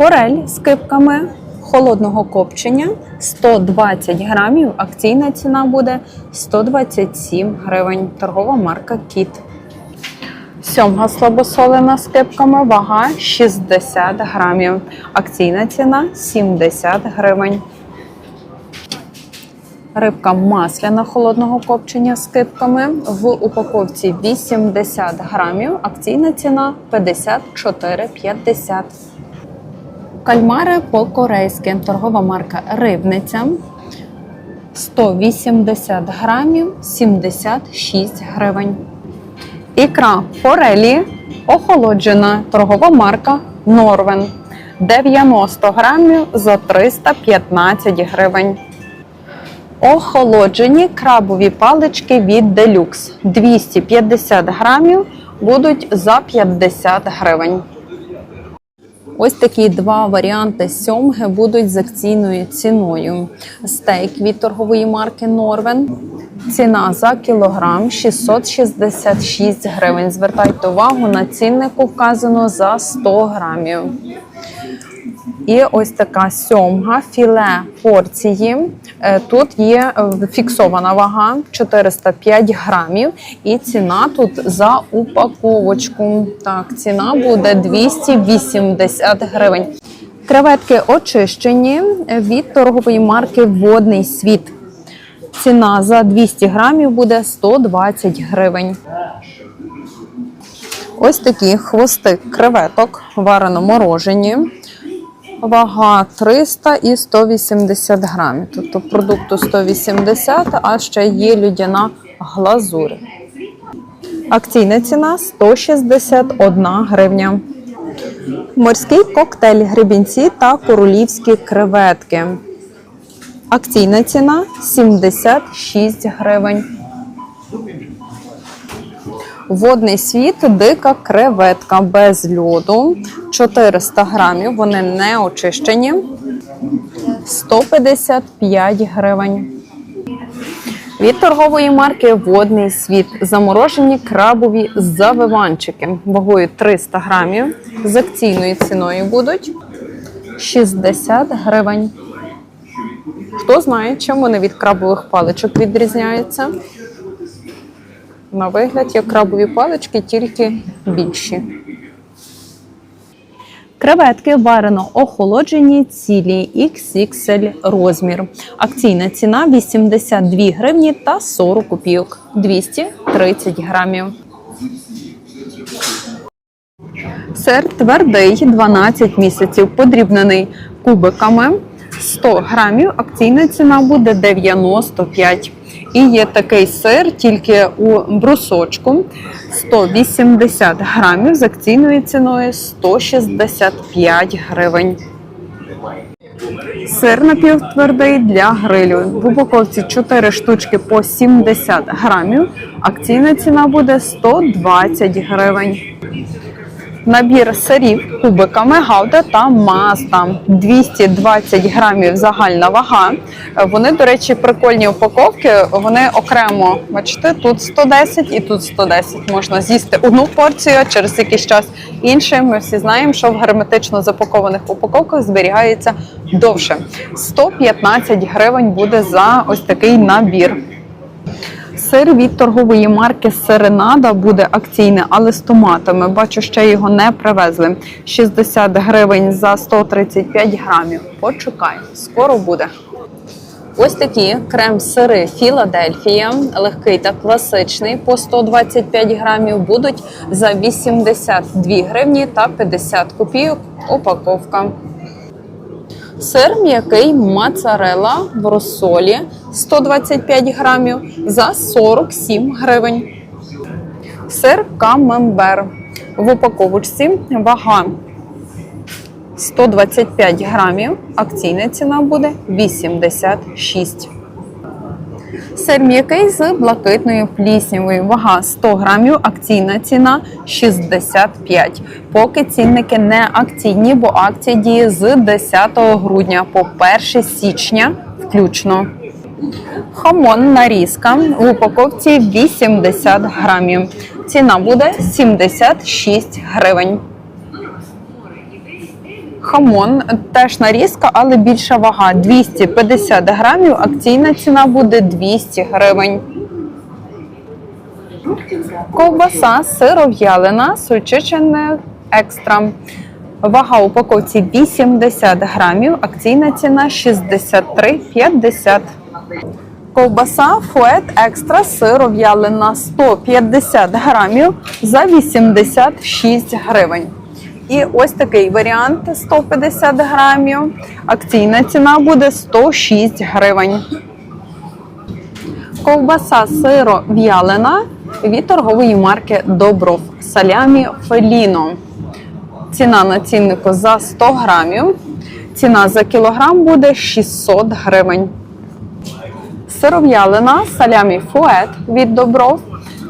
Форель з кипками холодного копчення 120 грамів. Акційна ціна буде 127 гривень. Торгова марка Кіт. Сьомга слабосолена з кипками, вага 60 грамів. Акційна ціна 70 гривень. Рибка масляна холодного копчення з кипками в упаковці 80 грамів. Акційна ціна 54,50. Кальмари по-корейськи. Торгова марка Рибниця. 180 грамів 76 гривень. Ікра форелі охолоджена. Торгова марка Норвен. 90 грамів за 315 гривень. Охолоджені крабові палички від Deluxe. 250 грамів будуть за 50 гривень. Ось такі два варіанти сьомги будуть з акційною ціною. Стейк від торгової марки Норвен. Ціна за кілограм 666 гривень. Звертайте увагу на ціннику вказано за 100 грамів. І ось така сьомга філе порції. Е, Тут є е, фіксована вага 405 грамів, і ціна тут за упаковочку. Так, ціна буде 280 гривень. Креветки очищені від торгової марки Водний світ. Ціна за 200 грамів буде 120 гривень. Ось такі хвости креветок варено морожені. Вага 300 і 180 грамів. Тобто продукту 180, а ще є людяна глазур. Акційна ціна 161 гривня. Морський коктейль гребінці та королівські креветки. Акційна ціна 76 гривень. Водний світ, дика креветка без льоду. 400 грамів. Вони не очищені. 155 гривень. Від торгової марки Водний світ заморожені крабові завиванчики вагою 300 грамів. З акційною ціною будуть 60 гривень. Хто знає, чим вони від крабових паличок відрізняються? На вигляд, як крабові палички, тільки більші. Креветки варено охолоджені цілі XXL розмір. Акційна ціна 82 гривні та 40 копійок 230 грамів. Сир твердий 12 місяців, подрібнений кубиками 100 грамів. Акційна ціна буде 95. І є такий сир тільки у брусочку 180 грамів з акційною ціною 165 гривень. Сир напівтвердий для грилю. В упаковці 4 штучки по 70 грамів. Акційна ціна буде 120 гривень. Набір сирів кубиками гауда та маста 220 грамів загальна вага. Вони, до речі, прикольні упаковки. Вони окремо, бачите, тут 110 і тут 110. Можна з'їсти одну порцію, через якийсь час інше. Ми всі знаємо, що в герметично запакованих упаковках зберігається довше. 115 гривень буде за ось такий набір. Сир від торгової марки Серенада буде акційний, але з томатами. Бачу, ще його не привезли. 60 гривень за 135 грамів. Почекай, скоро буде. Ось такі крем-сири Філадельфія, легкий та класичний по 125 грамів будуть за 82 гривні та 50 копійок. Упаковка. Сир м'який моцарелла в розсолі 125 грамів за 47 гривень. Сир камембер в упаковочці вага 125 грамів. Акційна ціна буде 86. Сир м'який з блакитною пліснявою. Вага 100 грамів, акційна ціна 65. Поки цінники не акційні, бо акція діє з 10 грудня по 1 січня включно. Хамон нарізка в упаковці 80 грамів. Ціна буде 76 гривень. Хамон теж нарізка, але більша вага 250 грамів. Акційна ціна буде 200 гривень. Ковбаса сиров'ялина, сульчичене екстра. Вага упаковці 80 грамів, акційна ціна 63,50. Ковбаса фует екстра сиров'ялина 150 грамів за 86 гривень. І ось такий варіант 150 грамів. Акційна ціна буде 106 гривень. Ковбаса сиро в'ялена від торгової марки Добров Салямі Феліно. Ціна на ціннику за 100 грамів. Ціна за кілограм буде 600 гривень. Сиров'ялина салямі фует від Добров.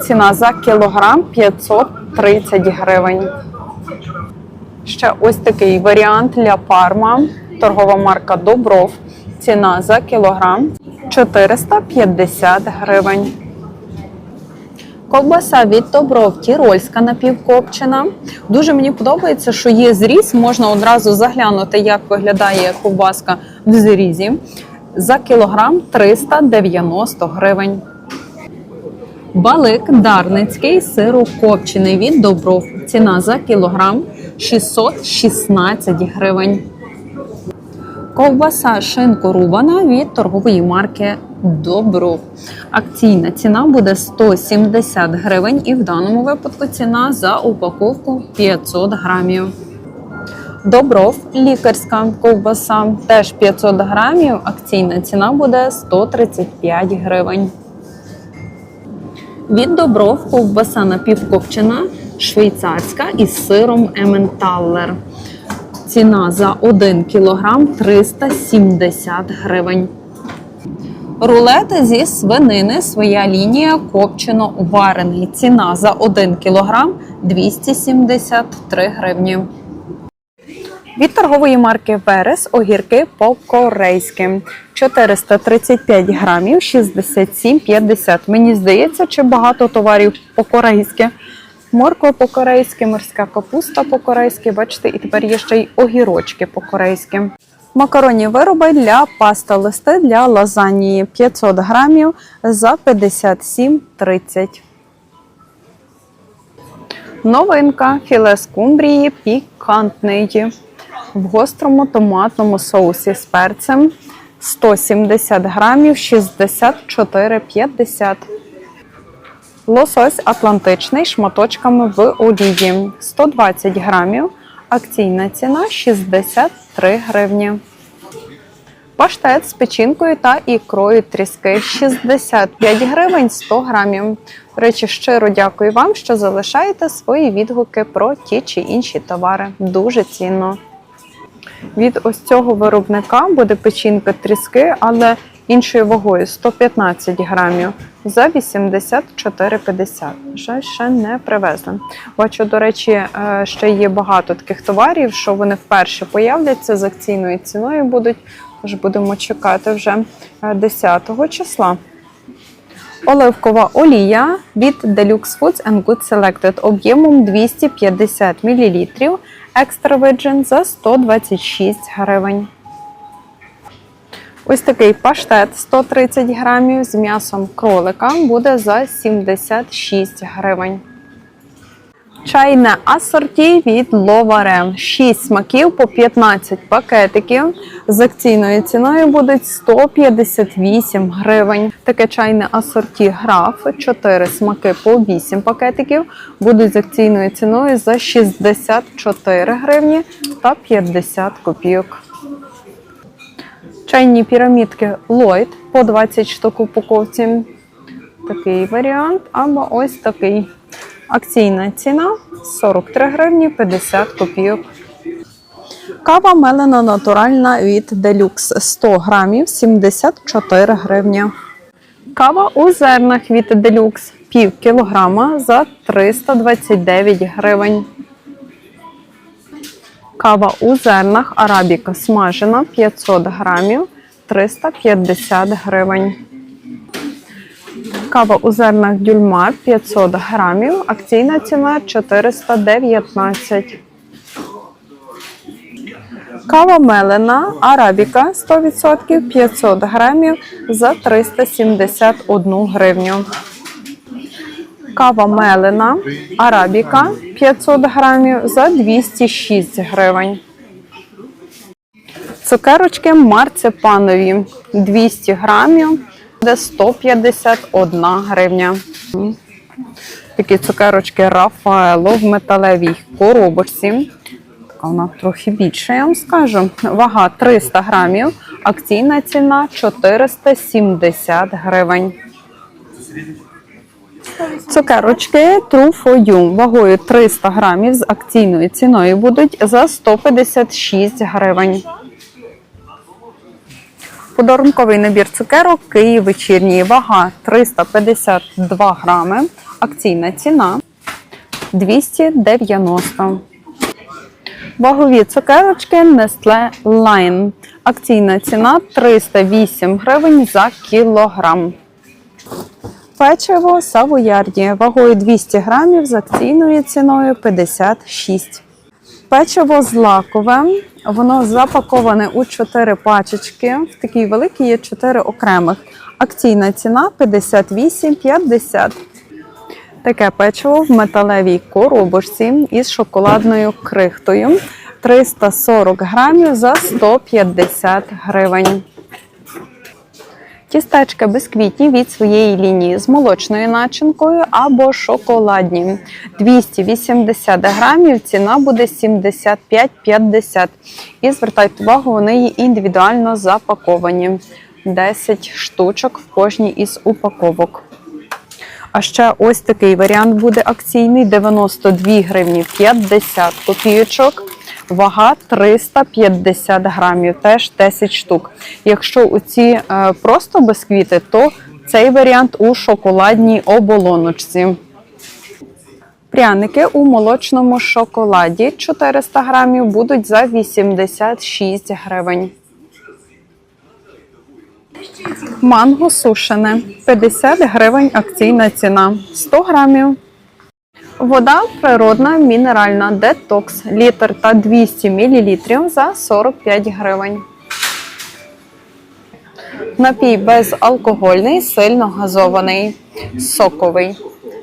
Ціна за кілограм 530 гривень. Ще ось такий варіант для парма. Торгова марка Добров. Ціна за кілограм 450 гривень. Ковбаса від Добров Тірольська напівкопчена. Дуже мені подобається, що є зріз. Можна одразу заглянути, як виглядає ковбаска в зрізі. За кілограм 390 гривень. Балик Дарницький сирокопчений від Добров. Ціна за кілограм 616 гривень. Ковбаса шинко рубана від торгової марки Добров. Акційна ціна буде 170 гривень, і в даному випадку ціна за упаковку 500 грамів. Добров лікарська ковбаса теж 500 грамів. Акційна ціна буде 135 гривень. Від Добров ковбаса напівкопчена швейцарська із сиром Ементаллер. Ціна за 1 кілограм 370 гривень. Рулет зі свинини своя лінія копчено варений. Ціна за 1 кілограм 273 гривні. Від торгової марки Верес огірки по-корейськи 435 грамів 67,50. Мені здається, чи багато товарів по-корейськи. Морква по-корейськи, морська капуста по-корейськи. Бачите, і тепер є ще й огірочки по-корейськи. Макаронні вироби для паста листи для лазанії 500 грамів за 57,30. Новинка філе скумбрії пікантний в гострому томатному соусі з перцем 170 грамів 64,50. Лосось атлантичний шматочками в олії 120 грамів. Акційна ціна 63 гривні. Паштет з печінкою та ікрою тріски 65 гривень 100 грамів. До речі, щиро дякую вам, що залишаєте свої відгуки про ті чи інші товари. Дуже цінно. Від ось цього виробника буде печінка тріски, але іншою вагою 115 грамів за 84,50. Жаль, ще не привезли. Бачу, до речі, е, ще є багато таких товарів, що вони вперше появляться з акційною ціною будуть. Тож будемо чекати вже е, 10 числа. Оливкова олія від Deluxe Foods and Good Selected об'ємом 250 мл. Extra Virgin за 126 гривень. Ось такий паштет 130 грамів з м'ясом кролика буде за 76 гривень. Чайне асорті від Ловарем. 6 смаків по 15 пакетиків. З акційною ціною будуть 158 гривень. Таке чайне асорті граф. 4 смаки по 8 пакетиків. Будуть з акційною ціною за 64 гривні та 50 копійок. Чайні пірамідки Lloyd по 20 штук упаковці. Такий варіант, або ось такий. Акційна ціна 43 гривні 50 копійок. Кава мелена натуральна від Deluxe 100 грамів 74 гривні. Кава у зернах від Deluxe пів кілограма за 329 гривень. Кава у зернах арабіка смажена 500 грамів 350 гривень. Кава у зернах дюльмар 500 грамів. Акційна ціна 419. Кава мелена, арабіка 100% 500 грамів за 371 гривню. Кава мелена, арабіка 500 грамів за 206 гривень. Цукерочки марципанові 200 грамів, де 151 гривня. Такі цукерочки Рафаело в металевій коробочці. Така вона трохи більша, я вам скажу. Вага 300 грамів, акційна ціна 470 гривень. Цукерочки True for You вагою 300 грамів з акційною ціною будуть за 156 гривень. Подарунковий набір цукерок Київ вечірній. Вага 352 грами. Акційна ціна 290. Вагові цукерочки Nestle Line. Акційна ціна 308 гривень за кілограм. Печиво Савоярді вагою 200 грамів з акційною ціною 56. Печиво злакове, воно запаковане у 4 пачечки. В такій великій є 4 окремих. Акційна ціна 58,50. Таке печиво в металевій коробочці із шоколадною крихтою. 340 грамів за 150 гривень. Тістечка бісквітні від своєї лінії з молочною начинкою або шоколадні. 280 грамів, ціна буде 75,50. І звертайте увагу, вони є індивідуально запаковані. 10 штучок в кожній із упаковок. А ще ось такий варіант буде акційний: 92 гривні 50 копійочок. Вага 350 грамів, теж 10 штук. Якщо у ці е, просто бісквіти, то цей варіант у шоколадній оболоночці. Пряники у молочному шоколаді 400 грамів будуть за 86 гривень. Манго сушене 50 гривень акційна ціна 100 грамів. Вода природна мінеральна детокс літр та 200 мл за 45 гривень. Напій безалкогольний, сильно газований, соковий.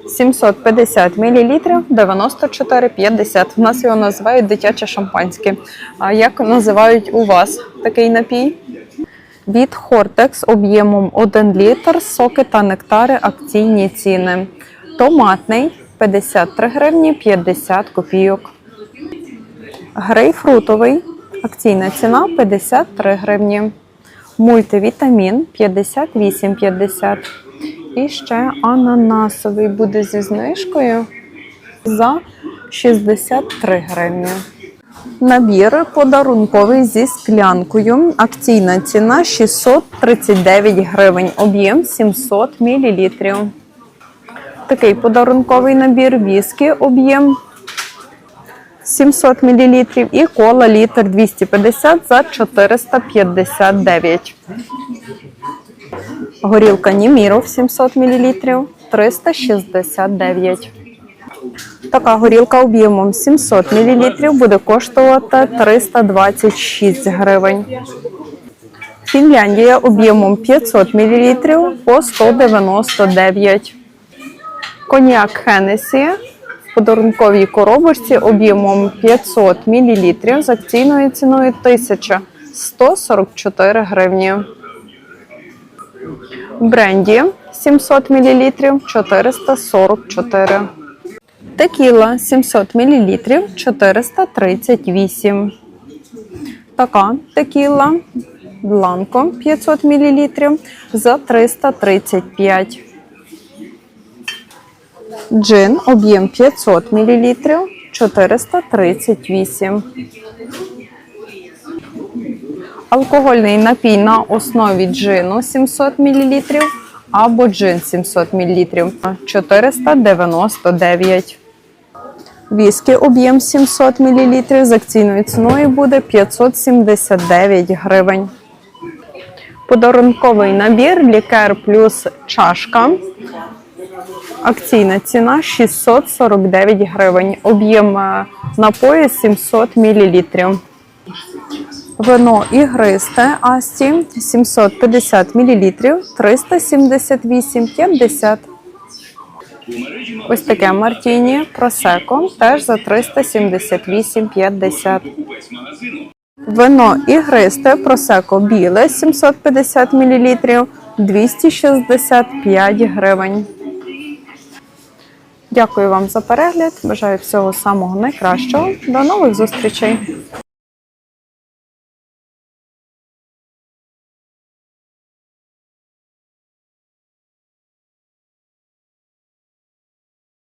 750 мл 94,50. У нас його називають дитяче шампанське. А як називають у вас такий напій? Від Хортекс об'ємом 1 літр, соки та нектари акційні ціни. Томатний 53 гривні 50 копійок. Грейпфрутовий. Акційна ціна 53 гривні. Мультивітамін 58,50. І ще ананасовий буде зі знижкою за 63 гривні. Набір подарунковий зі склянкою. Акційна ціна 639 гривень. Об'єм 700 мл. Такий подарунковий набір віскі, об'єм 700 мл і кола літр 250 за 459. Горілка Німіров 700 мл 369. Така горілка об'ємом 700 мл буде коштувати 326 гривень. Фінляндія об'ємом 500 мл по 199. Коньяк Хенесі в подарунковій коробочці об'ємом 500 мл з акційною ціною 1144 гривні. Бренді 700 мл 444. Текіла 700 мл 438. Така текіла Бланко 500 мл за 335. Джин об'єм 500 мл 438. Алкогольний напій на основі джину 700 мл або джин 700 мл 499. Віскі об'єм 700 мл з акційною ціною буде 579 гривень. Подарунковий набір лікер плюс чашка. Акційна ціна 649 гривень. Об'єм е, напою 700 мл. Вино ігристе Асті 750 мл 378,50. Ось таке Мартіні Просеко теж за 378,50. Вино ігристе Просеко біле 750 мл 265 гривень. Дякую вам за перегляд. Бажаю всього самого найкращого. До нових зустрічей!